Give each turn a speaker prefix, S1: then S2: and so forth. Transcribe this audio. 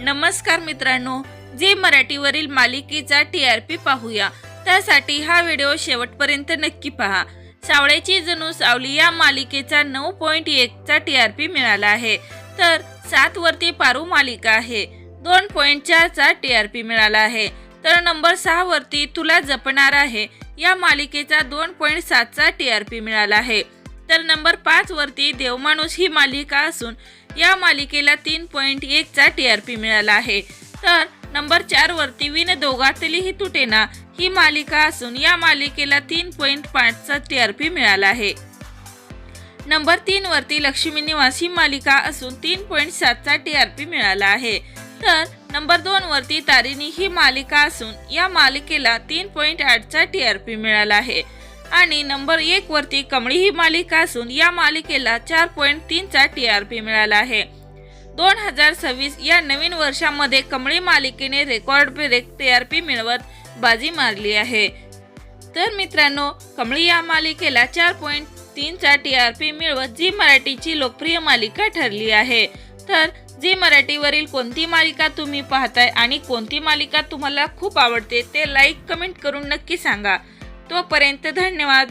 S1: नमस्कार मित्रांनो जे मराठीवरील मालिकेचा टी आर पी पाहूया. त्यासाठी हा व्हिडिओ शेवटपर्यंत नक्की पहा. सावळ्याची जणू सावली या मालिकेचा नऊ पॉईंट एकचा टी आर पी मिळाला आहे. तर सात वरती पारू मालिका आहे. दोन पॉईंट चारचा टी आर पी मिळाला आहे. तर नंबर सहा वरती तुला जपणार आहे. या मालिकेचा दोन पॉईंट सातचा टी आर पी मिळाला आहे. तर नंबर पाच वरती देवमाणूस ही मालिका असून या मालिकेला तीन पॉईंट एकचा टी आर पी मिळाला आहे. तर नंबर चार वरती विन दोघातलीही तुटेना ही मालिका असून या मालिकेला तीन पॉईंट पाचचा टी आर पी मिळाला आहे. नंबर तीन वरती लक्ष्मी निवास ही मालिका असून तीन पॉईंट सातचा टी आर पी मिळाला आहे. तर नंबर दोन वरती तारिणी ही मालिका असून या मालिकेला तीन पॉईंट आठचा टी आर पी मिळाला आहे. आणि नंबर एक वरती कमळी ही मालिका असून या मालिकेला चार पॉईंट तीनचा टी आर पी मिळाला आहे. दोन हजार सव्वीस या नवीन वर्षामध्ये Kamali मालिकेने record break T R P मिळवत बाजी मारली आहे. तर मित्रांनो कमळी या मालिकेला चार पॉईंट तीनचा टी आर पी मिळवत जी मराठीची लोकप्रिय मालिका ठरली आहे. तर जी मराठीवरील कोणती मालिका तुम्ही पाहताय आणि कोणती मालिका तुम्हाला खूप आवडते ते लाईक कमेंट करून नक्की सांगा. तोपर्यंत धन्यवाद.